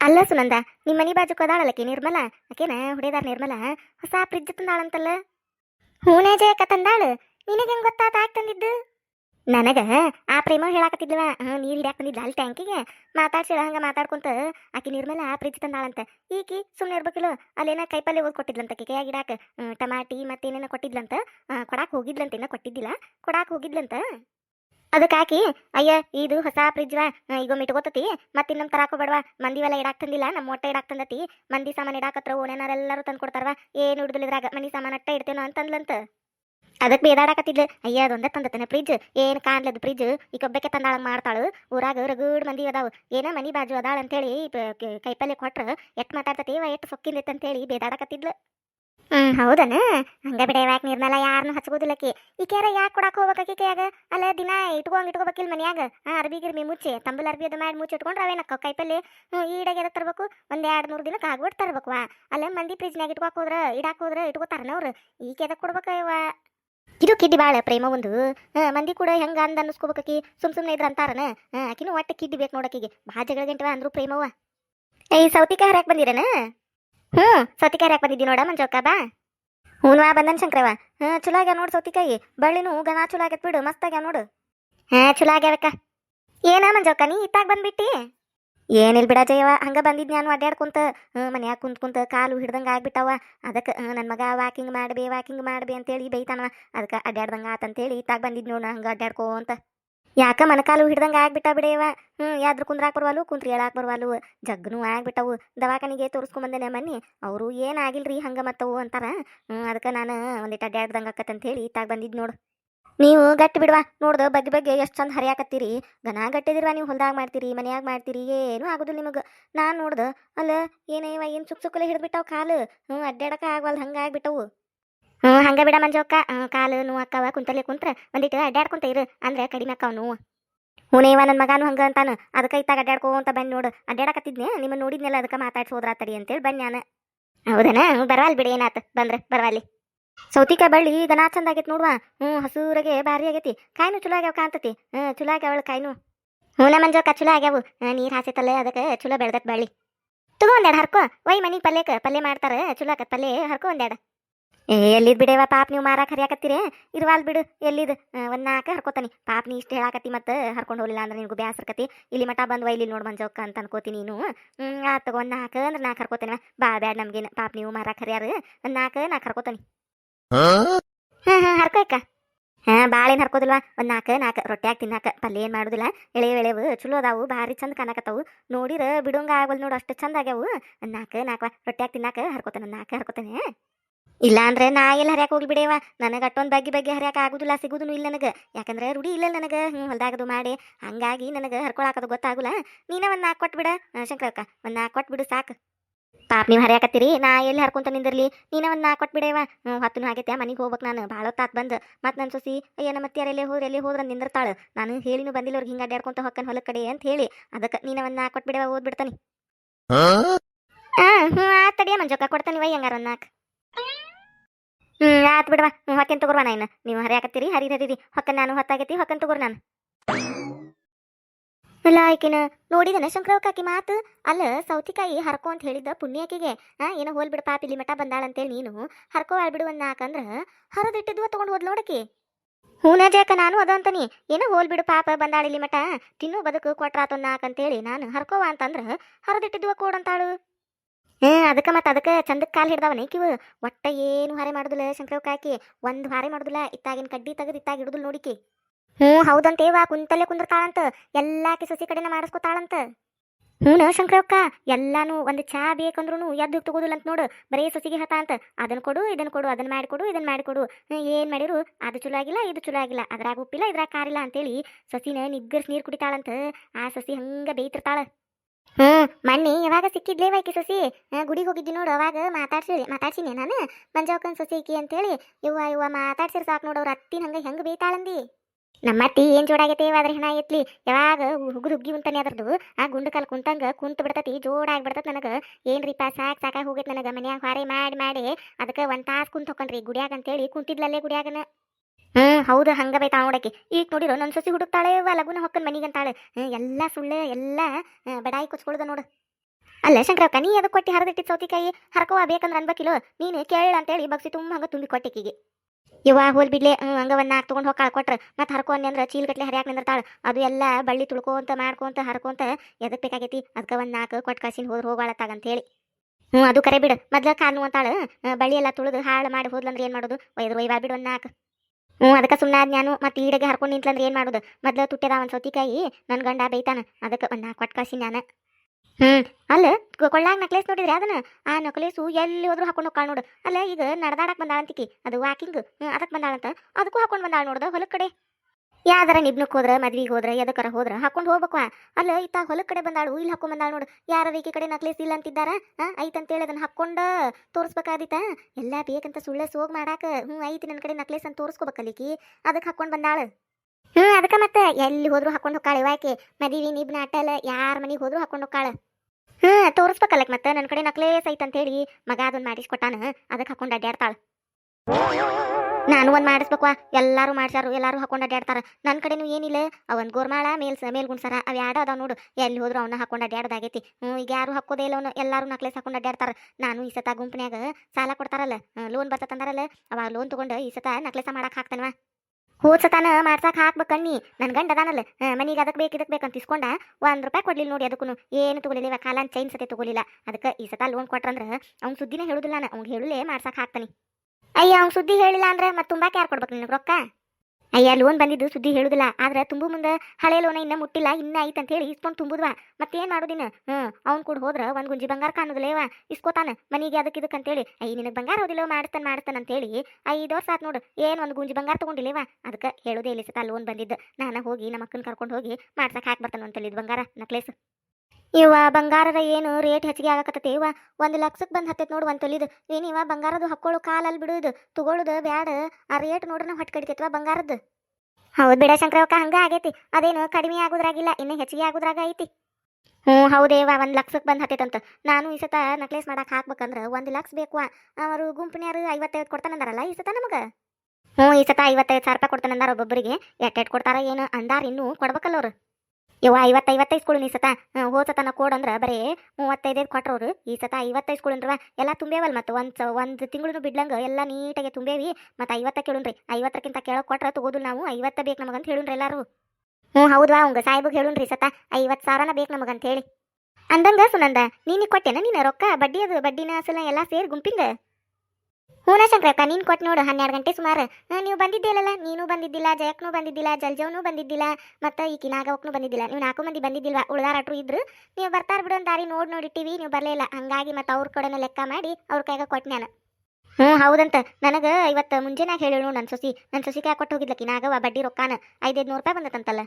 ಅಲ್ಲ ಸುನಂದ ನಿಮ್ಮ ಮನಿ ಬಾಜುಕ್ ಅದಾಳಲ್ಲಕಿ ನಿರ್ಮಲ? ಆಕೇನ ಹೊಡೆದಾರ ನಿರ್ಮಲ? ಹೊಸ ಫ್ರಿಜ್ ತಂದಾಳಂತಲ್ಲ? ಹೂನೇ ಜಯಕ್ಕ ತಂದಾಳು. ನಿನಗೆ ಹೆಂಗೆ ಗೊತ್ತಾತ ಯಾಕೆ ತಂದಿದ್ದು? ನನಗೆ ಆ ಪ್ರೇಮ ಹೇಳಾಕತ್ತಿದ್ಲವ. ಹ್ಞೂ ನೀರು ಹಿಡ್ಯಾಕ ಬಂದಿದ್ಲ ಅಲ್ಲಿ ಟ್ಯಾಂಕಿಗೆ. ಮಾತಾಡ್ಸಿ ಹಂಗ ಮಾತಾಡ್ಕೊಂತ ಆಕಿ ನಿರ್ಮಲ ಫ್ರಿಜ್ ತಂದಾಳಂತ. ಈಕಿ ಸುಮ್ಮನೆ ಇರ್ಬೇಕಿಲ್ಲ ಅಲ್ಲೇನ ಕೈಪಲ್ಲೆ ಓದ್ ಕೊಟ್ಟಿದ್ಲಂತ ಕೈಯಾಗ ಹ್ಮ್, ಟಮಾಟಿ ಮತ್ತೇನೇನ ಕೊಟ್ಟಿದ್ಲಂತ. ಆ, ಕೊಡಾಕ್ ಹೋಗಿದ್ಲಂತ ಇನ್ನ ಕೊಟ್ಟಿದ್ದಿಲ್ಲ. ಕೊಡಾಕ್ ಹೋಗಿದ್ಲಂತ. ಅದಕ್ಕೆ ಹಾಕಿ ಅಯ್ಯ, ಇದು ಹೊಸ ಫ್ರಿಜ್ವಾ ಈಗ ಇಟ್ಕೋತತಿ ಮತ್ತೆ ಇನ್ನೊಂದು ತರಾಕ ಬೇಡವಾ ಮಂದಿವೆಲ್ಲ ಇಡಾಕ್ ತಂದಿಲ್ಲ? ನಮ್ಮ ಮೊಟ್ಟೆ ಇಡಾಕ್ ತಂದತಿ? ಮಂದಿ ಸಾಮಾನು ಇಡಾಕತ್ರ ಓಣೆನಾರೆಲ್ಲರೂ ತಂದು ಕೊಡ್ತಾರವ? ಏನು ಇದ್ರಾಗ? ಮನಿ ಸಾಮಾನು ಅಟ್ಟ ಇಡ್ತೇನೋ ಅಂತಂದ್ಲಂತ ಅದಕ್ಕೆ ಬೇದಾಡಕತ್ತಿದ್ಲು. ಅಯ್ಯ, ಅದೊಂದೇ ತಂದತನ ಫ್ರಿಜ್ ಏನು ಕಾಣ್ಲದ ಫ್ರಿಜ್ ಈ ಕೊಬ್ಬಕ್ಕೆ ತಂದಾಳ, ಮಾಡ್ತಾಳು. ಊರಾಗ ರಗೂಡ್ ಮಂದಿ ಅದಾವು. ಏನ ಮನಿ ಬಾಜು ಅದಾಳ ಅಂತೇಳಿ ಕೈಪಲ್ಲೆ ಕೊಟ್ರ ಎಟ್ ಮಾತಾಡ್ತತಿ, ಎಟ್ ಸೊಕ್ಕಿಂದೈತೆ ಅಂತೇಳಿ ಬೇದಾಡಕತ್ತಿದ್ಲು. ಹ್ಮ್ ಹೌದನ? ಹಂಗ ಬಿಡ ಯಾಕೆ ನಿರ್ಮಲ ಯಾರನ್ನು ಹಚ್ಕೋದಿಲ್ಲಕಿ ಈಕ್ಯಾರ ಯಾಕೆ ಕೊಡಾಕ ಹೋಗ್ಬೇಕಾಕಿ ಕೈಯಾಗ ಅಲ್ಲ ದಿನ ಇಟ್ಕೊಂಡ್ ಇಟ್ಕೋಬೇಕಿಲ್ಲ ಮನ್ಯಾಗ. ಹಾ ಅರ್ಬಿ ಗಿರ್ಬಿ ಮುಚ್ಚಿ ತಂಬಲ್ ಅರ್ಬಿ ಅದು ಮಾಡಿ ಮುಚ್ಚಿ ಇಟ್ಕೊಂಡ್ರೆ ಅವೇನಕ್ಕ ಕೈಪಲ್ಲಿ ಹ್ಞೂ ಈಡಾಗ ಎದಕ್ ತರ್ಬೇಕು? ಒಂದ್ ಎರಡ್ ಮೂರ್ ದಿನಕ್ಕೆ ಆಗ್ಬಿಟ್ಟು ತರ್ಬೇಕು ಅಲ್ಲ ಮಂದಿ ಫ್ರಿಜ್ನಾಗ ಇಟ್ಕೊಕ್ ಹೋದ್ರ ಇಡಾಕ್ ಹೋದ್ರ ಇಟ್ಕೋತಾರನ ಅವ್ರು? ಈಕೆದ ಎದಕ್ ಕೊಡ್ಬೇಕ ಇವ ಇದು ಕಿಡ್ಡಿ ಬಾಳ ಪ್ರೇಮ ಒಂದು. ಮಂದಿ ಕೂಡ ಹೆಂಗ ಅಂದ ಅನ್ನಿಸ್ಕೋಬೇಕಿ ಸುಮ್ ಸುಮ್ನೆ ಇದ್ರ ಅಂತಾರನ? ಆಕಿನೂ ಒಟ್ಟ ಕಿಡ್ಡಿ ಬೇಕು ನೋಡಕಿಗೆ. ಭಾಳ ಜಗಳ ಗಂಟವ ಅಂದ್ರು ಪ್ರೇಮವ ಏಯ್ ಸೌತಿಕಾಯಿ ಹರಕ್ಕೆ ಬಂದಿರೇನ? ಹ್ಞೂ ಸೌತಿಕಾಯಿ ಹಾಕಿ ಬಂದಿದ್ದಿ ನೋಡ ಮಂಜೋಕ ಬಾ. ಹ್ಞೂ ಬಂದನ್ ಶಂಕ್ರವ. ಹಾ ಚಲೋ ಆಗ್ಯಾವ ನೋಡು ಸೌತಿಕಾಯಿ. ಬಳ್ಳಿನೂ ಗನ ಚಲೋ ಆಗೈತ್ ಬಿಡು ಮಸ್ತ್ ಆಗ್ಯಾವ ನೋಡು. ಹಾ ಚಲೋ ಆಗ್ಯಾವಕ್ಕ. ಏನ ಮಂಜೋಕ ನೀ ಇತ್ತಾಗ ಬಂದ್ಬಿಟ್ಟಿ? ಏನಿಲ್ಲ ಬಿಡ ಜಯವ ಹಂಗ ಬಂದಿದ್ ನಾನು ಅಡ್ಯಾಡ್ಕೊಂತ ಹ್ಮ್ ಮನ್ಯಾಗ ಕುಂತ್ ಕುಂತ ಕಾಲು ಹಿಡ್ದಂಗ ಆಗ್ಬಿಟ್ಟವ ಅದಕ್ಕೆ ನನ್ನ ಮಗ ವಾಕಿಂಗ್ ಮಾಡ್ಬೇ ವಾಕಿಂಗ್ ಮಾಡ್ಬೇ ಅಂತೇಳಿ ಬೈತಾನವ ಅದಕ್ಕೆ ಅಡ್ಯಾಡ್ದಂಗ ಆತಂತೇಳಿ ಇತ್ತಾಗ ಬಂದಿದ್ ನೋಡ ಅಡ್ಡಾಡ್ಕೋ ಅಡ್ಯಾಡ್ಕೋಂತ ಯಾಕ ಮನಕಾಲು ಹಿಡ್ದಂಗ ಆಗ್ಬಿಟ್ಟ ಬಿಡೇವ ಹ್ಞೂ ಯಾವ್ದ್ರ ಕುಂದ್ರಾಕ್ ಬರ್ವಾಲು ಕುಂತ್ರಿ ಹೇಳಾಕ್ ಬರ್ವಾಲು ಜಗ್ನೂ ಆಗ್ಬಿಟ್ಟವು. ದವಾಖಾನಿಗೆ ತೋರಿಸ್ಕೊಂಬಂದೇನೆ ಮನ್ನಿ. ಅವರು ಏನಾಗಿಲ್ರಿ ಹಂಗ ಮತ್ತವು ಅಂತಾರ? ಹ್ಞೂ ಅದಕ್ಕೆ ನಾನು ಒಂದಿಟ್ಟು ಅಡ್ಡಾಡ್ದಂಗೆ ಆಕತ್ತಂತ ಹೇಳಿ ಇತ್ತಾಗ ಬಂದಿದ್ ನೋಡು. ನೀವು ಗಟ್ಟಿ ಬಿಡ್ವಾ. ನೋಡ್ದ ಬಗ್ಗೆ ಬಗ್ಗೆ ಎಷ್ಟು ಚಂದ ಹರಿಯಾಕತ್ತೀರಿ. ಗನ ಗಟ್ಟಿದಿರ್ವಾ ನೀವು ಹೊಲ್ದಾಗ ಮಾಡ್ತೀರಿ, ಮನ್ಯಾಗ ಮಾಡ್ತೀರಿ, ಏನೂ ಆಗೋದು ನಿಮಗೆ. ನಾನು ನೋಡ್ದು, ಅಲ್ಲ ಏನೇವ ಏನು ಸುಕ್ ಸುಕ್ಕಲೆ ಹಿಡಿದ್ಬಿಟ್ಟವು ಕಾಲು? ಹ್ಞೂ ಅಡ್ಡಾಡಕ ಆಗವಲ್ದು ಹಂಗ ಆಗ್ಬಿಟ್ಟವು. ಹಂಗ ಬಿಡ ಮಂಜೋಕ್ಕ ಕಾಲು ನೋವು ಅಕ್ಕವ ಕುಂತಲೆ ಕುಂತ್ರ ಒಂದಿಟ್ಟು ಅಡ್ಡಾಡ್ಕೊಂತ ಇರು. ಅಂದ್ರೆ ಕಡಿಮೆ ಅಕ್ಕವ ನೋವು. ಹುಣೇವ ನನ್ನ ಮಗಾನು ಹಂಗ ಅಂತಾನ. ಅದಕ್ಕೆ ಇತ್ತಾಗ ಅಡ್ಡಾಡ್ಕೊಂತ ಬನ್ನಿ ನೋಡು. ಅಡ್ಡಾಡಕತ್ತಿದ್ನೆ ನಿಮ್ಮ ನೋಡಿದ್ನೆಲ್ಲ, ಅದಕ್ಕೆ ಮಾತಾಡ್ಸಿ ಹೋದ್ರ ತಡಿ ಅಂತೇಳಿ ಬನ್ನಿ ನಾನು ಹೌದನ? ಬರವಾಲ್ ಬಿಡಿ, ಏನಾತ? ಬಂದ್ರೆ, ಬರವಾಲಿ. ಸೌತಿಕಾಯಿ ಬಳ್ಳಿ ಈಗ ನಾ ಚಂದ ಆಗೈತೆ ನೋಡುವ. ಹ್ಞೂ, ಹಸೂರಿಗೆ ಭಾರಿ ಆಗೈತಿ. ಕಾಯ್ನು ಚಲೋ ಆಗ್ಯಾವ ಕಾಂತತಿ ಹ್ಞೂ, ಚಲೋ ಆಗ್ಯಾವಳ ಕಾಯ್ನು. ಹ್ಞೂ ಮಂಜಕ್ಕ ಚಲೋ ಆಗ್ಯಾವು. ನೀರು ಹಾಸಿತಲ್ಲ ಅದಕ್ಕೆ ಚಲೋ ಬೆಳ್ದತ್ ಬಳ್ಳಿ. ತಗೋ ಒಂದೆರಡು ಹರ್ಕೋ. ಒಯ್ ಮನಿ ಪಲ್ಯಕ್ಕೆ ಪಲ್ಯ ಮಾಡ್ತಾರೆ. ಚಲೋ ಆಕತ್ ಪಲ್ಯ, ಹರ್ಕೋ ಒಂದೆರಡು. ಎಲ್ಲಿದ್ ಬಿಡೇವ ಪಾಪ ನೀವು ಮಾರಾಕ ಹರಿಯಾಕತ್ತೀರಿ? ಇರ್ವಾಲ್ ಬಿಡು, ಎಲ್ಲಿದ್? ಒಂದ್ ನಾಲ್ಕು ಹರ್ಕೋತಾನಿ. ಪಾಪ ನೀ ಇಷ್ಟು ಹೇಳಾಕತ್ತಿ ಮತ್ತೆ ಹರ್ಕೊಂಡು ಹೋಗಲಿಲ್ಲ ಅಂದ್ರೆ ನಿನಗೂ ಬ್ಯಾಸರ್ಕತಿ ಇಲ್ಲಿ ಮಠ ಬಂದು ಒಯ್ಲಿ ನೋಡಿ ಮಂಜಕ್ಕ ಅಂತ ಅನ್ಕೋತೀನಿ ನೀನು. ಆ ಒಂದ್ ಒಂದು ನಾಲ್ಕು ಅಂದ್ರೆ ನಾಲ್ಕು ಹರ್ಕೋತೇನೆ ಬಾ, ಬ್ಯಾಡ್ ನಮ್ಗೇನು ಪಾಪ ನೀವು ಮಾರಾಕ ಹರಿಯಾರು. ಒಂದ್ ನಾಲ್ಕು ನಾಲ್ಕು ಹರ್ಕೋತಾನಿ. ಹಾಂ ಹಾ, ಬಾಳ ಏನ್ ಹಾಂ ಬಾಳೆನ್ ಹರ್ಕೋದಿಲ್ವಾ? ಒಂದು ನಾಲ್ಕು ನಾಲ್ಕು ರೊಟ್ಯಾಗ ತಿನ್ನಾಕ. ಪಲ್ಯ ಏನು ಮಾಡೋದಿಲ್ಲ. ಎಳೆ ಎಳೆವು ಚಲೋ ಅದಾವು, ಭಾರಿ ಚಂದ ಕಾಣಕತ್ತಾವು. ನೋಡಿರ ಬಿಡೋಂಗ ಆಗಲ್ ನೋಡು ಅಷ್ಟು ಚಂದ ಆಗ್ಯಾವು. ಒಂದು ನಾಲ್ಕು ನಾಲ್ಕು ರೊಟ್ಯಾಗ ತಿನ್ನಾಕ ಹರ್ಕೋತಾನೆ ನಾಲ್ಕು ಹರ್ಕೋತಾನೆ. ಇಲ್ಲ ಅಂದ್ರೆ ನಾ ಎಲ್ಲ ಹರಿಯಾಕ ಹೋಗಿ ಬಿಡೇವ ನನಗೆ ಅಟ್ಟೊಂದು ಬಗ್ಗೆ ಬಗ್ಗೆ ಹರಿಯಾಕ ಆಗುದಿಲ್ಲ ಸಿಗುದೂ ಇಲ್ಲ ನನಗೆ. ಯಾಕಂದ್ರೆ ರೂಢಿ ಇಲ್ಲ ನನಗೆ. ಹ್ಞೂ ಹೊಲ್ದಾಗದು ಮಾಡಿ. ಹಂಗಾಗಿ ನನಗೆ ಹರ್ಕೊಳಕದು ಗೊತ್ತಾಗುಲ್ಲ. ನೀನ ಒಂದು ನಾಲ್ಕು ಕೊಟ್ಬಿಡ. ಶಂಕರಕ್ಕ ಒಂದು ನಾಲ್ಕು ಕೊಟ್ಬಿಡು ಸಾಕು. ಪಾಪ ನೀವು ಹರಿಯಾಕತ್ತೀರಿ? ನಾ ಎಲ್ಲಿ ಹರ್ಕೊಂತ ನಿಂದಿರ್ಲಿ? ನೀನ ಒಂದು ನಾಲ್ಕು ಕೊಟ್ಬಿಡೇವ? ಹ್ಞೂ ಹತ್ತು ಆಗೈತೆ ಮನೆಗೆ ಹೋಗ್ಬೇಕು ನಾನು. ಭಾಳ ಹೊತ್ತಾತ್ ಬಂದು. ಮತ್ತೆ ನನ್ನ ಸೊಸಿ ಅಯ್ಯ ನಮ್ಮ ಮತ್ತೆ ಎಲ್ಲೇ ಹೋದ್ರೆ ಎಲ್ಲಿ ಹೋದ್ರೆ ನಿಂದಿರ್ತಾಳೆ. ನಾನು ಹೇಳಿನೂ ಬಂದಿಲ್ಲ ಅವ್ರಿಗೆ ಹಿಂಗೆ ಅಡ್ಡಾಡ್ಕೊಂತ ಹೊಕ್ಕನ್ ಹೊಲಕ್ಕೆ ಕಡೆ ಅಂತ ಹೇಳಿ. ಅದಕ್ಕೆ ನೀನ ಒಂದು ನಾಲ್ಕು ಕೊಟ್ಬಿಡವ ಓದ್ಬಿಡ್ತಾನೆ. ಹಾಂ? ಹ್ಞೂ ಆ ತಡಿಯ ಮಂಜಕ್ಕ ಕೊಡ್ತಾನೆ ವೈ ಹಂಗಾರ ಒಂದು ನಾಲ್ಕು ಹ್ಞೂ ಆತ್ ಬಿಡವಾ. ಹೊಕ್ಕನ್ ತಗೋರ್ವ ನಾ ಇನ್ನು. ನೀವು ಹರಿಯಾಕತ್ತೀರಿ ಹರಿ ಹರಿದಿ. ಹೊಕ್ಕನ್ ನಾನು, ಹೊತ್ತಾಗೈತಿ, ಹೊಕ್ಕನ್ ತಗೋರ್ ನಾನು. ಅಲ್ಲ ಆಕಿನ ನೋಡಿದನ ಶಂಕರವಕ್ಕಾಕಿ ಮಾತು? ಅಲ್ಲ, ಸೌತಿಕಾಯಿ ಹರ್ಕೋ ಅಂತ ಹೇಳಿದ್ದ ಪುಣ್ಯಾಕಿಗೆ. ಆ, ಏನೋ ಹೋಲ್ ಬಿಡು ಪಾಪ, ಇಲ್ಲಿ ಮಠ ಬಂದಾಳಂತೇಳಿ ನೀನು. ಹರ್ಕೋ ಆಳ್ಬಿಡು ಒಂದು ಅಂದ್ರ ಹರದಿಟ್ಟಿದ್ವ ತಗೊಂಡು ಹೋದ್ ನೋಡಕಿ ಹೂನ ಜಾಕ ನಾನು ಅದ ಅಂತನಿ. ಏನೋ ಹೋಲ್ ಬಿಡು ಪಾಪ, ಬಂದಾಳ ಇಲ್ಲಿ ಮಠ. ತಿನ್ನು, ಬದುಕು, ಕೊಟ್ರಾತ ಒಂದು ನಾಲ್ಕು ಅಂತೇಳಿ ನಾನು ಹರ್ಕೋವಾ ಅಂತಂದ್ರ ಹರದಿಟ್ಟಿದ್ವ ಕೊಡಂತಾಳು. ಹ್ಞೂ ಅದಕ್ಕೆ ಮತ್ತೆ ಅದಕ್ಕೆ ಚಂದಕ್ಕೆ ಕಾಲು ಹಿಡ್ದವನ ಕಿವು ಒಟ್ಟ ಏನು ಹಾರೆ ಮಾಡುದಿಲ್ಲ ಶಂಕರವಕ್ಕಾಕಿ ಒಂದು ಹಾರೆ ಮಾಡುದಿಲ್ಲ, ಇತ್ತಾಗಿನ ಕಡ್ಡಿ ತೆಗೆದು ಇತ್ತಾಗ ಇಡುದಿಲ್ಲ ನೋಡಿಕಿ ಹ್ಞೂ, ಹೌದಂತೇವ, ಕುಂತಲ್ಲೇ ಕುಂದಿರ್ತಾಳಂತ ಎಲ್ಲಾಕಿ ಸಸಿ ಕಡೆನ ಮಾಡಿಸ್ಕೊತಾಳಂತ. ಹ್ಞೂ ಶಂಕರವಕ್ಕ ಎಲ್ಲಾನು ಒಂದು ಚಾ ಬೇಕಂದ್ರೂ ಎದ್ದು ತಗೋದಿಲ್ಲ ಅಂತ ನೋಡು. ಬರೇ ಸಸಿಗೆ ಹತ ಅಂತ. ಅದನ್ನ ಕೊಡು ಇದನ್ನ ಕೊಡು ಅದನ್ನ ಮಾಡಿಕೊಡು ಇದನ್ನ ಮಾಡಿಕೊಡು ಏನು ಮಾಡಿರು? ಅದು ಚಲೋ ಆಗಿಲ್ಲ, ಇದು ಚಲೋ ಆಗಿಲ್ಲ. ಅದ್ರಾಗ ಉಪ್ಪಿಲ್ಲ, ಇದ್ರಾಗ ಕಾರಿಲ್ಲ ಅಂತೇಳಿ ಸಸಿನ ನಿಗ್ಗರ್ಸ್ ನೀರು ಕುಡಿತಾಳಂತ. ಆ ಸಸಿ ಹಂಗ ಬೇಯ್ತಿರ್ತಾಳ. ಹ್ಞೂ ಮಣ್ಣಿ, ಯಾವಾಗ ಸಿಕ್ಕಿದ್ಲೇ ವಾಕಿ ಸೊಸಿ? ಗುಡಿಗೆ ಹೋಗಿದ್ದಿ ನೋಡು, ಅವಾಗ ಮಾತಾಡ್ಸಿ ಮಾತಾಡ್ಸಿನಿ ನಾನು. ಮಂಜಾವ್ಕನ್ ಸೊಸಿ ಈಕಿ ಅಂತೇಳಿ ಇವ್ವ ಇವ್ವ ಮಾತಾಡ್ಸಿರ್ ಸಾಕು ನೋಡು, ಅವ್ರ ಅತ್ತಿನ ಹಂಗೆ ಹೆಂಗೆ ಬೀತಾಳಂದಿ? ನಮ್ಮ ಅತ್ತಿ ಏನ್ ಜೋಡಾಗೈತೆ ಅದ್ರ ಹೆಣ ಎತ್ಲಿ? ಯಾವಾಗ ಹುಗುರು ಹುಗ್ಗಿ ಉಂತಾನೆ ಅದ್ರದ್ದು, ಆ ಗುಂಡು ಕಾಲು ಕುಂತಂಗ ಕುಂತ ಬಿಡ್ತತಿ ಜೋಡಾಗಿ ನನಗ. ನನಗೆ ಏನ್ರಿಪ್ಪ ಸಾಕ್ ಸಾಕಾಗಿ ಹೋಗೈತೆ ನನಗೆ, ಮನ್ಯಾಗ ಹೊರೆ ಮಾಡಿ ಮಾಡಿ, ಅದಕ್ಕೆ ಒಂದು ತಾಸು ಕುಂತ ಹೊಕ್ಕನ್ರಿ ಗುಡಿಯಾಗ ಅಂತೇಳಿ ಕುಂತಿದ್ಲಲ್ಲೇ ಗುಡಿಯಾಗನ. ಹ್ಮ್ ಹೌದು ಹಂಗ ಬೈತಾ ನೋಡಕ್ಕೆ ಈಗ ನೋಡಿರು ನನ್ನ ಸೊಸಿ ಹುಡುಕ್ತಾಳೆ ಲಗುನ ಹೊಕ್ಕನ್ ಮನಿಗಂತಾಳೆ ಎಲ್ಲ ಸುಳ್ಳೆ ಎಲ್ಲ ಬಡಾಯಿ ಕೊಚ್ಕೊಳ್ಳೋದ ನೋಡು ಅಲ್ಲ ಶಂಕರಪ್ಪ ನೀ ಅದಕ್ಕೆ ಕೊಟ್ಟಿ ಹರಿದಿಟ್ಟಿದ್ ಸೌತಿಕಾಯಿ ಹರ್ಕೋವ ಬೇಕಂದ್ರೆ ಕಿಲೋ ನೀನು ಕೇಳ ಅಂತೇಳಿ ಬಗ್ಸಿ ತುಂಬ ಹಂಗ ತುಂಬಿ ಕೊಟ್ಟಿಕಿಗೆ ಇವ ಹೋಲ್ ಬಿಡ್ಲೆ ಹಂಗ ಒಂದು ನಾಲ್ಕು ತೊಗೊಂಡು ಹೋಗಿ ಕೊಟ್ರ ಮತ್ತೆ ಹರ್ಕೊ ಅಂದ್ರೆ ಚೀಲ್ಗಟ್ಲೆ ಹರಿಯಾಕ ನಿಂದಿರ್ತಾಳೆ ಅದು ಎಲ್ಲ ಬಳ್ಳಿ ತುಳ್ಕೊಂತ ಮಾಡ್ಕೊಂತ ಹರ್ಕೊಂತ ಎದಕ್ ಬೇಕಾಗೈತಿ ಅದಕ್ಕೆ ಒಂದ್ ನಾಲ್ಕು ಕೊಟ್ಟು ಕಳ್ಸಿನ ಹೋದ್ರೆ ಅಂತ ಹೇಳಿ ಹ್ಞೂ ಅದು ಕರೆ ಬಿಡು ಮೊದ್ಲ ಕಾನು ಅಂತಾಳೆ ಬಳ್ಳಿ ಎಲ್ಲ ತುಳಿದು ಹಾಳು ಮಾಡಿ ಹೋದ್ಲಂದ್ರೆ ಏನು ಮಾಡೋದು ಒಯ್ದ್ರು ಒಯ್ಬಾರ್ ಬಿಡು ಒಂದ್ ನಾಲ್ಕು ಹ್ಞೂ ಅದಕ್ಕೆ ಸುಮ್ಮನೆ ನಾನು. ಮತ್ತೆ ಈಡಗೆ ಹರ್ಕೊಂಡು ನಿಂತ್ಲಂದ್ರೆ ಏನು ಮಾಡೋದು? ಮೊದಲು ತುಟ್ಟದ ಒಂದು ಸೌತಿಕಾಯಿ ನನ್ನ ಗಂಡ ಬೈತಾನ ಅದಕ್ಕೆ ಒಂದು ನಾಲ್ಕು ಕೊಟ್ಟು ಕಳ್ಸಿ ನಾನು. ಹ್ಞೂ ಅಲ್ಲ ಕೊಳ್ಳಾಗ ನಕ್ಲೇಸ್ ನೋಡಿದ್ರೆ ಅದನ್ನ? ಆ ನಕ್ಲೇಸು ಎಲ್ಲಿ ಹೋದ್ರು ಹಾಕೊಂಡು ಹೋಗ್ಕಾಳ ನೋಡು. ಅಲ್ಲ, ಈಗ ನಡ್ದಾಡಕ್ ಬಂದಾಳ ಅಂತಿಕಿ ಅದು ವಾಕಿಂಗ್ ಹ್ಞೂ ಅದಕ್ಕೆ ಬಂದಾಳಂತ. ಅದಕ್ಕೂ ಹಾಕೊಂಡು ಬಂದಾಳ ನೋಡ್ದ ಹೊಲಕ್ಕೆ ಕಡೆ. ಯಾವ್ದಾರ ನಿಬ್ನಕ್ ಹೋದ್ರ, ಮದ್ವಿಗೆ ಹೋದ್ರ, ಎದಕ್ಕರ ಹೋದ್ರ, ಹಾಕೊಂಡು ಹೋಗ್ಬೇಕು ಅಲ್ಲ ಇತ್ತ ಹೊಲ ಕಡೆ ಬಂದಾಳು ಇಲ್ಲಿ ಹಾಕೊಂಡ್ ಬಂದಾಳು ನೋಡು. ಯಾರ ಈ ಕಡೆ ನಕ್ಲೇಸ್ ಇಲ್ಲ ಅಂತಿದ್ದಾರ? ಐತಂತೇಳಿ ಅದನ್ನ ಹಾಕೊಂಡ ತೋರಿಸ್ಬೇಕಾದಿತ್ತ? ಎಲ್ಲ ಬೇಕಂತ ಸುಳ್ಳೆ ಸೋಗ್ ಮಾಡಾಕ, ಹ್ಞೂ, ಐತಿ ನನ್ನ ಕಡೆ ನಕ್ಲೇಸ್ ಅಂತ ತೋರಿಸ್ಕೋಬೇಕಲ್ಲಿಕಿ ಅದಕ್ಕೆ ಹಾಕೊಂಡು ಬಂದಾಳು. ಹ್ಞೂ, ಅದಕ್ಕೆ ಮತ್ತೆ ಎಲ್ಲಿ ಹೋದ್ರು ಹಾಕೊಂಡು ಹೋಗ್ಕಾಳ. ಇವಾಕೆ ಮದ್ವಿ, ನಿಬ್ನ ಅಟ್ಟಲ್ಲ ಯಾರ ಮನೆಗೆ ಹೋದ್ರು ಹಾಕೊಂಡು ಹೋಗ್ಕಾಳ. ಹ್ಞೂ ತೋರಿಸ್ಬೇಕಲ್ಲಕ್ಕೆ ಮತ್ತೆ. ನನ್ನ ಕಡೆ ನಕ್ಲೇಸ್ ಐತಂತ ಅಂತೇಳಿ ಮಗ ಅದನ್ನ ಮಾಡಿಸ್ಕೊಟ್ಟಾನ. ಅದಕ್ಕೆ ಹಾಕೊಂಡು ಅಡ್ಡಾಡ್ತಾಳ ನಾನು ಒಂದು ಮಾಡಿಸ್ಬೇಕವಾ. ಎಲ್ಲಾರು ಮಾಡ್ಸಾರು ಎಲ್ಲಾರು ಹಾಕೊಂಡು ಅಡ್ಡಾಡ್ತಾರ ನನ್ನ ಕಡೆನೂ ಏನಿಲ್ಲ. ಅವನ್ ಗೋರ್ಮಾಳ, ಮೇಲ್ಸ ಮೇಲ್ ಗುಣ್ಸರ ಅವ್ ಯಾಡ ಅದಾವ ನೋಡು. ಎಲ್ಲಿ ಹೋದ್ರು ಅವನ್ನ ಹಾಕೊಂಡು ಅಡ್ಡಾಡ್ದಾಗೈತಿ ಹ್ಞೂ ಈಗ ಯಾರು ಹಾಕೋದೇ ಇಲ್ಲ ಅವನು. ಎಲ್ಲಾರು ನಕ್ಲೇಸ್ ಹಾಕೊಂಡು ಅಡ್ಡಾಡ್ತಾರ ನಾನು ಈ ಸತ ಗುಂಪಿನ್ಯಾಗ ಸಾಲ ಕೊಡ್ತಾರಲ್ಲ ಲೋನ್ ಬರ್ತಂದಾರಲ್ಲ ಅವಾಗ ಲೋನ್ ತಗೊಂಡು ಈ ಸತ ನಕ್ಲೇಸ ಮಾಡಕ್ ಹಾಕ್ತಾನವ. ಹೋದ್ ಸತಾನ ಹಾಕ್ಬೇಕು ಹಾಕ್ಬೇಕನ್ನಿ ನನ್ನ ಗಂಡ ಅದಾನಲ್ಲ ಮನಿಗೆ ಅದಕ್ಕೆ ಬೇಕು ಇದಕ್ಕೆ ಬೇಕಂತ ಇಸ್ಕೊಂಡ ಒಂದ್ ರೂಪಾಯಿ ಕೊಡ್ಲಿಲ್ಲ ನೋಡಿ ಅದಕ್ಕೂ ಏನು ತಗೊಲಿಲ್ಲ ಕಾಲನ್ ಚೈನ್ ಸತೆ ತಗೊಲಿಲ್ಲ ಅದಕ್ಕೆ ಈ ಸತ ಲೋನ್ ಕೊಟ್ರಂದ್ರ ಅವ್ನ ಸುದ್ದಿನೇ ಹೇಳುದಿಲ್ಲ ನಾನು. ಅವ್ನಿಗೆ ಹೇಳಲೇ ಮಾಡ್ಸಕ್ ಹಾಕ್ತಾನೆ. ಅಯ್ಯ, ಅವ್ನು ಸುದ್ದಿ ಹೇಳಿಲ್ಲ ಅಂದ್ರೆ ಮತ್ತೆ ತುಂಬಾ ಯಾರು ಕೊಡ್ಬೇಕು ನಿನಗೆ ರೊಕ್ಕ? ಅಯ್ಯ, ಲೋನ್ ಬಂದಿದ್ದು ಸುದ್ದಿ ಹೇಳುದಿಲ್ಲ, ಆದ್ರೆ ತುಂಬು ಮುಂದೆ ಹಳೆ ಲೋನ ಇನ್ನ ಮುಟ್ಟಿಲ್ಲ, ಇನ್ನ ಐತೆ ಅಂತ ಹೇಳಿ ಇಸ್ಕೊಂಡು ತುಂಬುದ್ವಾ. ಮತ್ತೇನ್ ಮಾಡೋದಿನ ಹ್ಮ್, ಅವ್ನ್ ಕೂಡ ಹೋದ್ರ ಒಂದ್ ಗುಂಜಿ ಬಂಗಾರ ಕಾಣುದಿಲ್ಲೇವ? ಇಸ್ಕೋತಾನ, ಮನಿಗೆ ಅದಕ್ಕೆ ಇದಕ್ಕೆ ಅಂತೇಳಿ. ಅಯ್ಯ, ನಿನಗೆ ಬಂಗಾರ ಹೋದಿಲ್ಲ ಮಾಡ್ತಾನ ಮಾಡ್ತಾನ ಅಂತೇಳಿ ಐದು ವರ್ಷ ಆತ್ ನೋಡು, ಏನ್ ಒಂದ್ ಗುಂಜಿ ಬಂಗಾರ ತಗೊಂಡಿಲ್ಲೇವ? ಅದಕ್ಕೆ ಹೇಳುದೇ ಇಲ್ಲ ಸತ ಲೋನ್ ಬಂದಿದ್ದು. ನಾನು ಹೋಗಿ ನಮ್ಮ ಅಕ್ಕನ ಕರ್ಕೊಂಡು ಹೋಗಿ ಮಾಡ್ಸಕ್ ಹಾಕಿ ಬರ್ತಾನ ಅಂತೇಳಿ ಬಂಗಾರ ನಕ್ಲೇಸ್ ಇವ ಬಂಗಾರದ ಏನು ರೇಟ್ ಹೆಚ್ಚಿಗೆ ಆಗಕತ್ತೈತಿ. ಇವ ಒಂದು ಲಕ್ಷಕ್ಕೆ ಬಂದು ಹತ್ತೈತೆ ನೋಡು ಒಂದು ತೊಲಿದು. ಏನಿವ ಬಂಗಾರದು ಹಾಕೊಳ್ಳೋ ಕಾಲಲ್ಲಿ ಬಿಡುದು, ತಗೊಳುದು ಬ್ಯಾಡ. ಆ ರೇಟ್ ನೋಡ್ರಿ ಹೊಟ್ಟೆ ಕಡಿತೈತವ ಬಂಗಾರದ್ದು. ಹೌದು ಬಿಡ ಶಂಕರವಕ್ಕ ಹಂಗ ಆಗೈತಿ. ಅದೇನು ಕಡಿಮೆ ಆಗೋದ್ರಾಗಿಲ್ಲ, ಇನ್ನು ಹೆಚ್ಚಿಗೆ ಆಗೋದ್ರಾಗ ಐತಿ. ಹ್ಞೂ ಹೌದೇವ ಒಂದು ಲಕ್ಷಕ್ಕೆ ಬಂದು ಹತ್ತೈತಂತ. ನಾನು ಈ ಸತ ನಕ್ಲೇಸ್ ಮಾಡಕ್ಕೆ ಹಾಕ್ಬೇಕಂದ್ರೆ ಒಂದು ಲಕ್ಷ ಬೇಕು ಅವರು ಗುಂಪಿನ್ಯಾರು ಐವತ್ತೈದು ಕೊಡ್ತಾನಂದಾರಲ್ಲ ಈ ಸತ ನಮಗೆ? ಹ್ಞೂ ಈ ಸತ ಐವತ್ತೈದು ಸಾವಿರ ರೂಪಾಯಿ ಕೊಡ್ತಾನಂದಾರ ಒಬ್ಬೊಬ್ಬರಿಗೆ. ಎಟ್ಟೆಟ್ ಕೊಡ್ತಾರ ಏನು ಅಂದಾರ ಇನ್ನೂ ಕೊಡ್ಬೇಕಲ್ಲ ಅವ್ರು. ಇವ ಐವತ್ತು, ಐವತ್ತೈದು ಕೊಡು ನೀ ಸತ. ಹೋದ ಸತನ ಕೋಡ್ ಅಂದ್ರೆ ಬರೀ ಮೂವತ್ತೈದೈದು ಕೊಟ್ರವ್ರು ಈ ಸತ ಐವತ್ತೈದು ಕೊಡುನ್ರವ ಎಲ್ಲ ತುಂಬೇವಲ್ ಮತ್ತು ಒಂದು ಒಂದು ತಿಂಗಳು ಬಿಡ್ಲಂಗ ಎಲ್ಲ ನೀಟಾಗಿ ತುಂಬೇವಿ ಮತ್ತು ಐವತ್ತ ಕೇಳುನ್ರಿ. ಐವತ್ತಕ್ಕಿಂತ ಕೇಳೋಕೆ ಕೊಟ್ರೆ ತಗೋದು ನಾವು. ಐವತ್ತ ಬೇಕು ನಮಗಂತ ಹೇಳುನ್ರಿ ಎಲ್ಲರೂ. ಹ್ಞೂ ಹೌದಾ ಅವಂಗ ಸಾಹೇಬ್ಗೆ ಹೇಳುನ್ರಿ ಸತ. ಐವತ್ತು ಸಾವಿರನ ಬೇಕು ನಮಗಂತ ಹೇಳಿ. ಅಂದಂಗ ಸುನಂದ ನೀನಿಗೆ ಕೊಟ್ಟೆನ ನೀನು ರೊಕ್ಕ, ಬಡ್ಡಿ ಅದು, ಬಡ್ಡಿನ ಅಸಲ ಎಲ್ಲ ಸೇರಿ ಗುಂಪಿಂದ ಹೂನ ಶಂಕರಕ್ಕ ನೀನು ಕೊಟ್ಟು ನೋಡು, ಹನ್ನೆರಡು ಗಂಟೆ ಸುಮಾರು. ನೀವು ಬಂದಿದ್ದಿಲ್ಲಲ್ಲ ನೀನು ಬಂದಿದ್ದಿಲ್ಲ ಜಯಕ್ನು ಬಂದಿದ್ದಿಲ್ಲ ಜಲ್ಜವನೂ ಬಂದಿದ್ದಿಲ್ಲ, ಮತ್ತು ಈ ನಾಗವಕ್ನು ಬಂದಿದ್ದಿಲ್ಲ. ನೀವು ನಾಲ್ಕು ಮಂದಿ ಬಂದಿದ್ದಿಲ್ವಾ, ಉಳ್ದಾರಟ್ರು ಇದ್ರು. ನೀವು ಬರ್ತಾರ ಬಿಡೋ ದಾರಿ ನೋಡಿ ನೋಡಿಟ್ಟಿವಿ, ನೀವು ಬರಲೇ ಇಲ್ಲ. ಹಂಗಾಗಿ ಮತ್ತು ಅವ್ರ ಕಡೆನ ಲೆಕ್ಕ ಮಾಡಿ ಅವ್ರ ಕೈಗೆ ಕೊಟ್ಟು ನಾನು ಹ್ಞೂ ಹೌದಂತ. ನನಗೆ ಇವತ್ತು ಮುಂಜಾನೆ ಹೇಳು ನನ್ನ ಸೊಸಿ. ನನ್ನ ಸೊಸಿ ಕೈ ಕೊಟ್ಟು ಹೋಗಿದ್ಲ ಕಿನಾಗವ ಬಡ್ಡಿ ರೊಕ್ಕಾನ. ಐದೈದು ನೂರು ರೂಪಾಯಿ ಬಂದತ್ತಂತಲ್ಲ.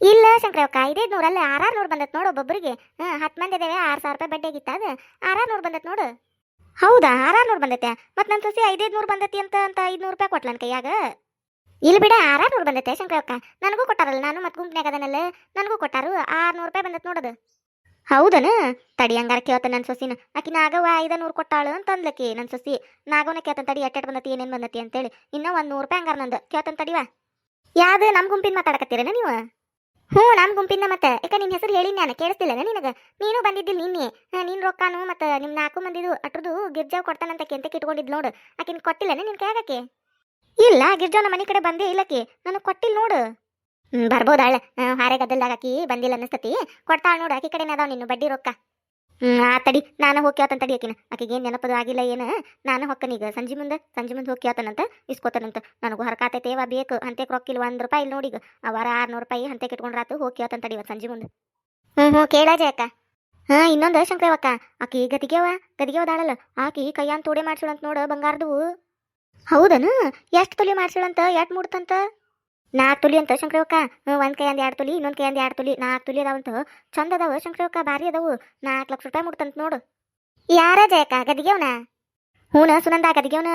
ಇಲ್ಲ ಶಂಕರಕ್ಕ ಐದೈದು ನೂರಲ್ಲ ಆರಾರು ನೂರು ಬಂದತ್ ನೋಡು ಒಬ್ಬೊಬ್ಬರಿಗೆ ಹಾಂ, ಹತ್ತು ಮಂದಿ ಇದ್ದೇವೆ ಆರು ಸಾವಿರ ರೂಪಾಯಿ ಬಡ್ಡಿ ಆಗಿತ್ತು ಅದು. ಆರಾರು ನೂರು ಬಂದತ್ ನೋಡು. ಹೌದಾ? ಆರಾರು ನೂರು ಬಂದೈತೆ. ಮತ್ತು ನನ್ನ ಸೊಸಿ ಐದೈದು ನೂರು ಬಂದೈತಿ ಅಂತ ಅಂತ ಐದುನೂರು ರೂಪಾಯಿ ಕೊಟ್ಲ ನನ್ನ ಕೈಯಾಗ. ಇಲ್ಲಿ ಬಿಡ ಆರಾರು ನೂರು ಬಂದೈತೆ ಶಂಕರಕ್ಕ ನನಗೂ ಕೊಟ್ಟಾರಲ್ಲ, ನಾನು ಮತ್ತು ಗುಂಪ್ನ್ಯಾಗ ಅದನ್ನೆಲ್ಲ ನನಗೂ ಕೊಟ್ಟಾರು, ಆರ್ನೂರು ರೂಪಾಯಿ ಬಂದತ್ ನೋಡದು. ಹೌದನ? ತಡಿ ಹಂಗಾರ ಕೇಳ್ತ ನನ್ನ ಸೊಸಿನ. ಆಕಿ ನಾಗವ ಐದ ನೂರು ಕೊಟ್ಟಾಳು ಅಂತ ಅಂದ್ಲಕ್ಕಿ ನನ್ನ ಸೊಸಿ. ನಾಗವನ ಕೇಳ್ತಾನೆ ತಡಿ ಎಟ್ಟೆಟ್ ಬಂದತಿ, ಏನೇನು ಬಂದತಿ ಅಂತೇಳಿ. ಇನ್ನೂ ಒಂದು ನೂರು ರೂಪಾಯಿ ಹಂಗಾರ ನಂದು. ಕೇಳ್ತನ್ ತಡಿವಾ. ಯಾವ್ದು ನಮ್ಮ ಗುಂಪಿನ ಮಾತಾಡಕತ್ತೀರೇನ ನೀವು? ಹ್ಞೂ ನಮ್ಮ ಗುಂಪಿಂದ ಮತ್ತೆ. ಯಾಕೆ ನಿಮ್ಮ ಹೆಸರು ಹೇಳಿ ನಾನು ಕೇಳಿಸ್ತಿಲ್ಲ ನಿನಗೆ? ನೀನು ಬಂದಿದ್ದಿಲ್ಲ ನಿನ್ನೆ. ನಿನ್ನ ರೊಕ್ಕಾನು ಮತ್ತು ನಿಮ್ಮ ನಾಲ್ಕು ಮಂದಿದು ಅಟ್ರದು ಗಿರ್ಜಾವ್ ಕೊಡ್ತಾನಂತ ಕೆಂತಕ್ಕೆ ಇಟ್ಕೊಂಡಿದ್ದು ನೋಡು. ಆಕಿನ ಕೊಟ್ಟಿಲ್ಲ ನಿನ್ನ ಕೈಯಾಗಕ್ಕೆ? ಇಲ್ಲ, ಗಿರ್ಜಾ ನಮ್ಮ ಮನೆ ಕಡೆ ಬಂದೇ ಇಲ್ಲಕಿ ನಾನು ಕೊಟ್ಟಿಲ್ಲ ನೋಡು. ಬರ್ಬೋದಾಳೆ. ಹಾರೆ ಗದ್ದಲ್ದಾಗ ಆಕಿ ಬಂದಿಲ್ಲ ಅನ್ನಿಸ್ತತಿ. ಕೊಡ್ತಾಳ ನೋಡು, ಆಕಿ ಕಡೆನೇ ಅದಾವ ನಿನ್ನ ಬಡ್ಡಿ ರೊಕ್ಕ. ಆ ತಡಿ. ನಾನು ಹೋಗಿ ಕೇಳ್ತಾನ ತಡಿ ಆಕಿನ. ಆಕೆಗೆ ಏನು ನೆನಪದು ಆಗಿಲ್ಲ ಏನು? ನಾನು ಹೊಕ್ಕನೀಗ ಸಂಜೆ ಮುಂದೆ? ಸಂಜೆ ಮುಂದೆ ಹೋಗಿ ಕೇಳ್ತಾನಂತ? ಇಸ್ಕೋತಾನಂತ? ನನಗೂ ಹರಕಾತೈತೇವ ಬೇಕು. ಅಂತೆ ರೊಕ್ಕಿಲ್ಲ ಒಂದು ರೂಪಾಯಿ? ಇಲ್ಲಿ ನೋಡಿಗ ಆ ಅವರ ಆರ್ನೂರು ರೂಪಾಯಿ ಹಂತೆ ಇಟ್ಕೊಂಡ್ರಾತು ಹೋಗಿ ಕೇಳ್ತಾನ ತಡಿ ಇವತ್ತು ಸಂಜೆ ಮುಂದೆ. ಹ್ಞೂ ಹ್ಞೂ ಕೇಳ ಜಯಕ್ಕ. ಹಾಂ ಇನ್ನೊಂದು ಶಂಕರವಕ್ಕ ಆಕಿ ಗದಿಗೆವ ಗದಿಗೆವದಾಳಲ್ಲ ಆಕಿ ಕೈಯಾನ್ ತೋಡೆ ಮಾಡ್ಸೋಳಂತ ನೋಡು ಬಂಗಾರದವು. ಹೌದನು? ಎಷ್ಟು ತೊಲಿ ಮಾಡ್ಸೋಳಂತ ಎಷ್ಟು ಮೂಡ್ತಂತ ನಾಲ್ಕು ತುಲಿ ಅಂತ ಶಂಕರವಕ್ಕ ಒಂದು ಕೈಯಂದು ಎರಡು ತುಲಿ, ಇನ್ನೊಂದು ಕೈಯಂದು ಎರಡು ತುಲಿ. ನಾಲ್ಕು ತುಲಿ ಅದಾವಂತ ಚಂದ ಅದಾವ ಶಂಕರವಕ್ಕ ಭಾರಿ ಅದಾವು. ನಾಲ್ಕು ಲಕ್ಷ ರೂಪಾಯಿ ಮುಟ್ತಂತ ನೋಡು. ಯಾರ ಜಯಕ್ಕ? ಗದಿಗೆವನ? ಹೂನ, ಸುನಂದ ಗದಿಗೆವನ.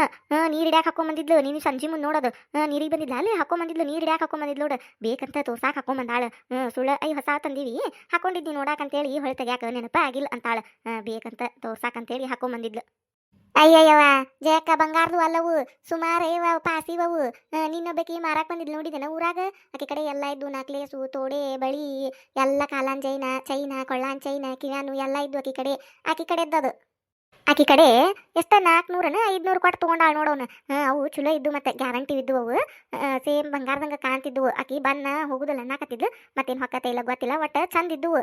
ನೀರ್ ಹಿಡ್ಯಾಕ ಹಾಕೊಂಬಂದಿದ್ಲು ನೀನು ಸಂಜೆ ಮುಂದೆ ನೋಡೋದು. ನೀರಿಗೆ ಬಂದಿದ್ಲ. ಅಲ್ಲಿ ಹಾಕೊಂಬಂದಿದ್ಲು ನೀರು ಹಿಡ್ಯಾಕ ಹಾಕೊಂಬಂದಿದ್ಲು ನೋಡು. ಬೇಕಂತ ತೋರ್ಸಾಕ ಹಾಕೊಂಬಂದಾಳ ಹ್ಞೂ, ಸುಳ್ಳ, ಐ, ಹೊಸ ತಂದೀವಿ. ಹಾಕೊಂಡಿದ್ದಿ ನೋಡಾಕಂತೇಳಿ ಹೊಳೆ ತೆಗ್ಯಾಕ ನೆನಪ ಆಗಿಲ್ಲ ಅಂತಾಳ ಬೇಕಂತ ತೋರ್ಸಾಕಂತೇಳಿ ಹಾಕೊಂಬಂದಿದ್ಲು ಅಯ್ಯಯ್ಯವ ಜಯಕ್ಕ ಬಂಗಾರದು ಅಲ್ಲವು, ಸುಮಾರು ಇವ ಪಾಸಿವವು ನಿನ್ನೊಬ್ಬಕಿ ಮಾರಾಕ್ ಬಂದಿದ್ ನೋಡಿದೆನ ಊರಾಗ? ಆಕಿ ಕಡೆ ಎಲ್ಲ ಇದ್ದು ನಕ್ಲೇಸು ತೋಡೆ, ಬಳಿ, ಎಲ್ಲ ಕಾಲಾನ್ ಚೈನ ಚೈನ ಕೊಳ್ಳಾನ್ ಚೈನ ಕಿವ್ಯಾನು ಎಲ್ಲ ಇದ್ದು ಆಕಿ ಕಡೆ ಆಕಿ ಕಡೆ ಇದ್ದದು ಆಕಿ ಕಡೆ ಎಷ್ಟ ನಾಲ್ಕುನೂರನ ಐದ್ನೂರು ಕೊಟ್ಟು ತೊಗೊಂಡಾಳ ನೋಡೋಣ ಅವು ಚಲೋ ಇದ್ದು ಮತ್ತೆ ಗ್ಯಾರಂಟಿ ಇದ್ದು ಅವು ಸೇಮ್ ಬಂಗಾರದಂಗ ಕಾಣ್ತಿದ್ವು. ಆಕಿ ಬನ್ನ ಹೋಗುದಿಲ್ಲ ಅನ್ನಕತ್ತಿದ್ಲು ಮತ್ತೇನು ಹೊಕ್ಕತ್ತೆ ಇಲ್ಲ ಗೊತ್ತಿಲ್ಲ, ಒಟ್ಟ ಚಂದ ಇದ್ದುವು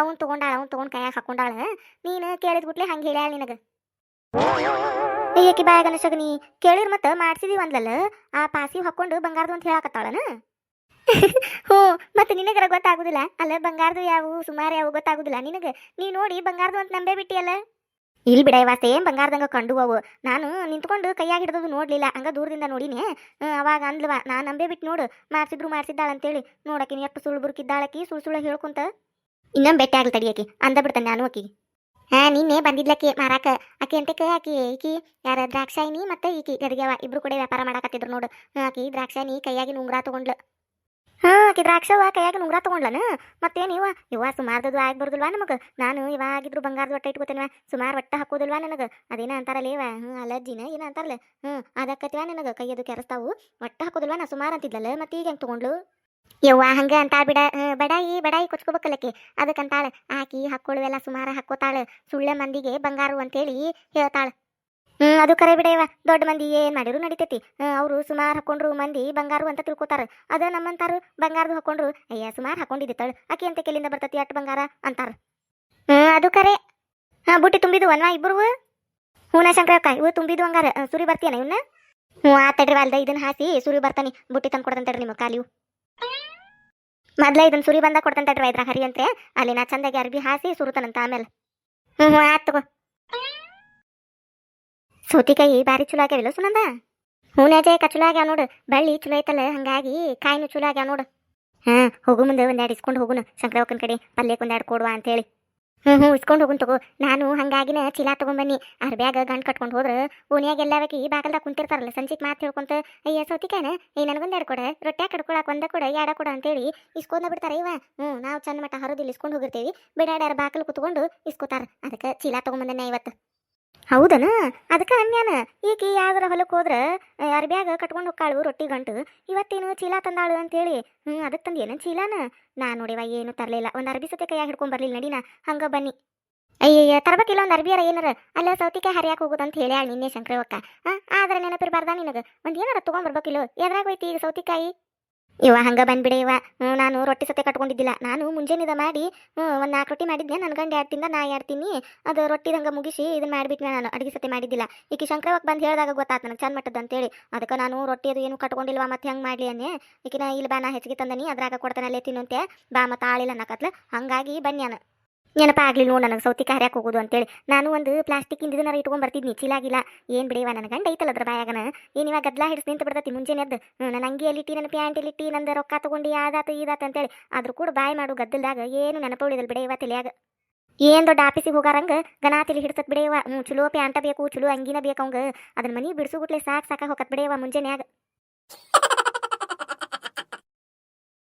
ಅವನ್ ತಗೊಂಡಾಳ, ಅವ್ನು ತಗೊಂಡ್ ಕೈಯಾಗ ಹಾಕೊಂಡಾಳ. ನೀನು ಕೇಳಿದ ಗುಟ್ಲೆ ಹಂಗೆ ಹೇಳ್ಯಾಳ ನಿನಗ. ಏಕಿ ಬಾಯಾಗ ಅನಸಗನಿ ಕೇಳಿರ್ ಮತ್ತ ಮಾಡ್ಸಿದೀವಿ ಅಂದ್ಲಲ್ಲ ಆ ಪಾಸಿ ಹಾಕೊಂಡು ಬಂಗಾರದು ಅಂತ ಹೇಳಕತ್ತಾಳನ? ಹ್ಞೂ, ಮತ್ತೆ ನಿನಗರ ಗೊತ್ತಾಗುದಿಲ್ಲ. ಅಲ್ಲ, ಬಂಗಾರದು ಯಾವು, ಸುಮಾರು ಯಾವು ಗೊತ್ತಾಗುದಿಲ್ಲ. ನಿನಗೆ, ನೀ ನೋಡಿ ಬಂಗಾರದು ಅಂತ ನಂಬೇ ಬಿಟ್ಟಿಯಲ್ಲ? ಇಲ್ಲಿ ಬಿಡ ವಾಸ್ತೆ ಏನು ಬಂಗಾರದಂಗ ಕಂಡು ನಾನು ನಿಂತ್ಕೊಂಡು ಕೈಯಾಗ ಹಿಡಿದು ನೋಡ್ಲಿಲ್ಲ. ಹಂಗ ದೂರದಿಂದ ನೋಡಿನಿ. ಅವಾಗ ಅಂದ್ಲವ ನಾ ನಂಬೇ ಬಿಟ್ಟು ನೋಡು. ಮಾಡ್ಸಿದ್ರು ಮಾಡ್ಸಿದ್ದಾಳ ಅಂತೇಳಿ ನೋಡಕಿ ಎಷ್ಟು ಸುಳ್ಳು ಬುರುಕಿದ್ದಾಳಕಿ ಸುಳ್ಳು ಸುಳ್ಳು ಹೇಳ್ಕೊಂತ? ಇನ್ನೊಮ್ಮೆ ಬೆಟ್ಟ ಆಗ್ಲಿ ತಡಿಯಕಿ ಅಂದ ಬಿಡ್ತಾನೆ ನಾನು ಆಕಿ ಹಾ, ನಿನ್ನೆ ಬಂದಿದ್ಲಕ್ಕಿ ಮಾರಾಕ. ಆಕಿ ಅಂತಕ್ಕೆ ಆಕಿ, ಈಕಿ ಯಾರ ದ್ರಾಕ್ಷಾಯಿನಿ ಮತ್ತೆ ಈಕಿ ಗದಿಗೆವ ಇಬ್ರು ಕೂಡ ವ್ಯಾಪಾರ ಮಾಡಾಕತ್ತಿದ್ರು ನೋಡು. ಆಕಿ ದ್ರಾಕ್ಷಾಯಿನಿ ಕೈಯಾಗಿ ಉಂಗ್ರ ತಗೊಂಡ್ಲು. ಹಾ, ಆಕಿ ದ್ರಾಕ್ಷವ ಕೈಯಾಗಿ ಉಂಗ್ರ ತಗೊಂಡ್ಲನ? ಮತ್ತೇನ್ ಇವ? ಇವ ಸುಮಾರ್ದದು ಆಗಿ ಬರುದಿಲ್ವಾ ನಮಗ? ನಾನು ಇವಾಗಿದ್ರು ಬಂಗಾರದ ಒಟ್ಟ ಇಟ್ಕೋತೇನೆ ಸುಮಾರು ಒಟ್ಟ ಹಾಕೋದಿಲ್ವಾ ನನಗ? ಅದೇನ ಅಂತಾರಲ್ಲ ಇವ ಹ್ಞೂ ಅಲರ್ಜಿನ ಏನ ಅಂತಾರಲ್ಲ? ಹ್ಞೂ ಅದಕ್ಕತ್ತಿವ ನನಗ? ಕೈಯದು ಕೆರಸ್ತಾವು. ಒಟ್ಟ ಹಾಕೋದಿಲ್ವಾ ನಾ ಸುಮಾರು ಅಂತಿದ್ಲಲ್ಲ, ಮತ್ತೆ ಈಗ ಹೆಂಗ್ ತಗೊಂಡ್ಲು? ಯವ್ವ, ಹಂಗೆ ಅಂತ ಬಿಡ ಬಡಾಯಿ ಬಡಾಯಿ ಕೊಚ್ಕೋಬೇಕಲ್ಲಕಿ. ಅದಕ್ಕಂತಾಳ ಆಕಿ ಹಾಕೊಳ್ಳುವೆಲ್ಲ ಸುಮಾರು ಹಾಕೋತಾಳ ಸುಳ್ಳ ಮಂದಿಗೆ ಬಂಗಾರು ಅಂತೇಳಿ ಹೇಳ್ತಾಳ. ಹ್ಮ್, ಅದು ಕರೆ ಬಿಡ ಇವ ದೊಡ್ಡ ಮಂದಿ ಏನ್ ಮಾಡಿದ್ರು ನಡಿತೈತಿ. ಅವರು ಸುಮಾರು ಹಾಕೊಂಡ್ರು ಮಂದಿ ಬಂಗಾರು ಅಂತ ತಿಳ್ಕೊತಾರ. ಅದ ನಮ್ಮಂತಾರು ಬಂಗಾರದು ಹಾಕೊಂಡ್ರು, ಅಯ್ಯ, ಸುಮಾರು ಹಾಕೊಂಡಿದ್ದಾಳ ಆಕಿ ಅಂತ ಕೆಲಿಂದ ಬರ್ತತಿ ಅಟ್ ಬಂಗಾರ ಅಂತಾರ. ಹ್ಮ್, ಅದು ಕರೆ. ಹಾ, ಬುಟ್ಟಿ ತುಂಬಿದ್ವು ಅನ್ವಾ ಇಬ್ರು ಹೂನ ಶಂಕರಕ್ಕ ಇವು ತುಂಬಿದು ಹಂಗಾರ. ಸುರಿ ಬರ್ತೀಯನ ಇವನ್ನ ಹ್ಞೂ ಆ ತಡ್ರಿ ಅಲ್ದ ಇದನ್ನ ಹಾಸಿ ಸುರಿ ಬರ್ತಾನೆ. ಬುಟ್ಟಿ ತಂದು ಕೊಡ್ತಾನೆ ತಡ್ರಿ ನಿಮ್ಮ ಕಾಲಿವು. ಮೊದ್ಲ ಇದನ್ ಸುರಿ ಬಂದ ಕೊಡ್ತಾನೆ ತಡ್ರಿ ಇದ್ರ ಹರಿ ಅಂತೆ ಅಲ್ಲಿ ನಾ ಚಂದಾಗಿ ಅರ್ಬಿ ಹಾಸಿ ಸುರುತಾನಂತ ಆಮೇಲೆ. ಹ್ಞೂ ಆತ್ ತಗೋ. ಸೌತಿಕಾಯಿ ಭಾರಿ ಚಲೋ ಆಗ್ಯಾವಿಲ್ಲ ಸುನಂದ? ಹೂನೇ ಜಯಕ ಚಲೋ ಆಗ್ಯಾವ ನೋಡು. ಬಳ್ಳಿ ಚಲೋ ಐತಲ್ಲ, ಹಂಗಾಗಿ ಕಾಯಿನೂ ಚಲೋ ಆಗ್ಯಾವ ನೋಡು. ಹಾ ಹೋಗು ಮುಂದೆ ಒಂದೆರಡು ಇಸ್ಕೊಂಡು ಹೋಗುನು. ಶಂಕರವಕ್ಕನ ಕಡೆ ಪಲ್ಯಕ್ಕೆ ಒಂದೆರಡು ಕೊಡುವ ಅಂತೇಳಿ. ಹ್ಞೂ ಹ್ಞೂ ಇಸ್ಕೊಂಡು ಹೋಗುನ್ ತಗೋ. ನಾನು ಹಂಗಾಗಿನ ಚೀಲ ತಗೊಂಬನ್ನಿ. ಅರ್ಬ್ಯಾಗ ಗಂಟು ಕಟ್ಕೊಂಡು ಹೋದ್ರೆ ಓಣಿಯಾಗ ಈ ಬಾಗಲ್ದಾಗ ಕುಂತಿರ್ತಾರಲ್ಲ ಸಂಜಿಗೆ ಮಾತು ಹೇಳ್ಕೊಂತ, ಅಯ್ಯ ಸೌತಿಕಾಯನ ಏ ನನಗೊಂದೆರಡು ಕೊಡ ರೊಟ್ಟಿ ಕಡ್ಕೊಳಕ್ಕೆ ಒಂದ ಕೊಡ ಎರಡ ಕೊಡ ಅಂತೇಳಿ ಇಸ್ಕೊಂಡ ಬಿಡ್ತಾರ ಇವ. ಹ್ಞೂ ನಾವು ಚಂದ ಮಟ್ಟ ಹರಿದಿಲ್ಲ ಇಸ್ಕೊಂಡು ಹೋಗಿರ್ತೀವಿ. ಬಿಡಾಡ್ಯಾರ ಬಾಕಲು ಕುತ್ಕೊಂಡು ಇಸ್ಕೊತಾರ. ಅದಕ್ಕೆ ಚೀಲ ತಗೊಂಬಂದನೆ ಇವತ್ತು. ಹೌದನ? ಅದಕ್ಕೆ ಅನ್ಯಾನ? ಈಕಿ ಯಾವ್ದಾರ ಹೊಲಕ್ಕೆ ಹೋದ್ರ ಅರ್ಬ್ಯಾಗ ಕಟ್ಕೊಂಡು ಹೋಗ್ಕಾಳು ರೊಟ್ಟಿ ಗಂಟು. ಇವತ್ತೇನು ಚೀಲ ತಂದಾಳು ಅಂತೇಳಿ. ಹ್ಞೂ ಅದಕ್ಕೆ ತಂದೇನ ಚೀಲಾನ? ನಾ ನೋಡಿವ ಏನು ತರಲಿಲ್ಲ. ಒಂದು ಅರ್ಬಿ ಸತೆ ಕೈಯಾಗ ಹಿಡ್ಕೊಂಡ್ ಬರ್ಲಿಲ್ಲ ನಡಿನ. ಹಂಗ ಬನ್ನಿ. ಅಯ್ಯಯ್ಯ ತರ್ಬೇಕಿಲ್ಲ ಒಂದು ಅರ್ಬಿಯರ ಏನಾರ? ಅಲ್ಲ, ಸೌತಿಕಾಯಿ ಹರಿಯಾಕ ಅಂತ ಹೇಳ್ಯಾಳ ನಿನ್ನೆ ಶಂಕರವಕ್ಕ. ಹಾಂ, ಆದ್ರೆ ನೆನಪಿರ್ಬಾರ್ದ ನಿನಗೆ? ಒಂದು ಏನಾರ ತೊಗೊಂಬರ್ಬೇಕಿಲ್ಲ? ಎದ್ರಾಗ ಹೋಯ್ತಿ ಈಗ ಸೌತಿಕಾಯಿ? ಇವ ಹಂಗ ಬಂದ್ಬಿಡೆ ಇವ. ನಾನು ರೊಟ್ಟಿ ಸತೆ ಕಟ್ಕೊಂಡಿದ್ದಿಲ್ಲ. ನಾನು ಮುಂಜಾನಿದ ಮಾಡಿ ಹ್ಞೂ ಒಂದು ನಾಲ್ಕು ರೊಟ್ಟಿ ಮಾಡಿದ್ದೆ ನನ್ನ ಗಂಡ ಎರಡು ನಾ ಎರಡು ಅದು ಅದು ರೊಟ್ಟಿದಂಗ ಮುಗಿಸಿ ಇದನ್ನ ಮಾಡಿಬಿಟ್ನೆ ನಾನು? ಅಡಿಗೆ ಸತೆ ಮಾಡಿದ್ದಿಲ್ಲ. ಈಕಿ ಶಂಕರವಕ್ಕೆ ಬಂದು ಹೇಳಿದಾಗ ಗೊತ್ತಾಯ್ತು ನನಗೆ ಚಂದ ಮಟ್ಟದ ಅಂತೇಳಿ. ಅದಕ್ಕೆ ನಾನು ರೊಟ್ಟಿ ಅದು ಏನು ಕಟ್ಕೊಂಡಿಲ್ವಾ, ಮತ್ತೆ ಹೆಂಗೆ ಮಾಡಲಿ ಅನ್ನೆ. ಈಕಿನ ಇಲ್ಲಿ ಬಾ, ನಾ ಹೆಚ್ಚಿಗೆ ತಂದನಿ, ಅದ್ರಾಗ ಕೊಡ್ತಾನೆ, ಅಲ್ಲೇ ತಿನ್ನುಂತೆ ಬಾ, ಮತ್ತೆ ಆಳಿಲ್ಲ ಅನ್ನಕತ್ಲ ಹಂಗಾಗಿ ಬನ್ಯಾನ ನೆನಪಾಗ್ಲಿ ನೋಡು ನನಗೆ ಸೌತಿಕ ಹರ್ಯಾಕ ಹೋಗೋದು ಅಂತೇಳಿ. ನಾನು ಒಂದು ಪ್ಲಾಸ್ಟಿಕ್ ಇದನ್ನ ಇಟ್ಕೊಂಡು ಬರ್ತಿದ್ನಿ. ಚೀಲಾಗಿಲ್ಲ. ಏನು ಬಿಡಿವ ನನ್ನ ಗಂಡ ಐತಲ್ಲ ಅದ್ರ ಬಾಯಾಗನ. ಏನು ಇವಾಗ ಗದ್ಲ ಹಿಡಿಸ್ ನಿಂತು ಬಿಡ್ತತಿ ಮುಂಜಾನೆ ಎದ್ದು. ಹ್ಞೂ ನನ್ನ ಅಂಗಿಯಲ್ಲಿ ಇಟ್ಟಿ ನನ್ನ ಟೀ, ನಂದು ರೊಕ್ಕ ತಗೊಂಡು ಯಾವ್ದಾತು ಈದಾತ ಅಂತೇಳಿ. ಆದ್ರೂ ಕೂಡ ಬಾಯ್ ಮಾಡು ಗದ್ದಲ್ದಾಗ. ಏನು ನೆನಪ ಉಳಿದಲ್ ಬಿಡೆ ಇವ ತಲೆಯಾಗ. ಏನ್ ದೊಡ್ಡ ಆಫೀಸಿಗೆ ಹೋಗಾರಂಗ? ಗನಾ ತಲೆ ಹಿಡ್ತತ್ ಬಿಡೆಯವ ಹ್ಞೂ ಚಲೋ ಪ್ಯಾಂಟ ಬೇಕು, ಚಲೋ ಅಂಗಿನ ಬೇಕು ಅವಂಗ. ಅದನ್ನ ಮನಿ ಬಿಡ್ಸುಗುಟ್ಲೆ ಸಾಕು ಸಾಕ ಹೋಗತ್ ಬಿಡೆಯವ ಮುಂಜಾನ್ಯಾಗ.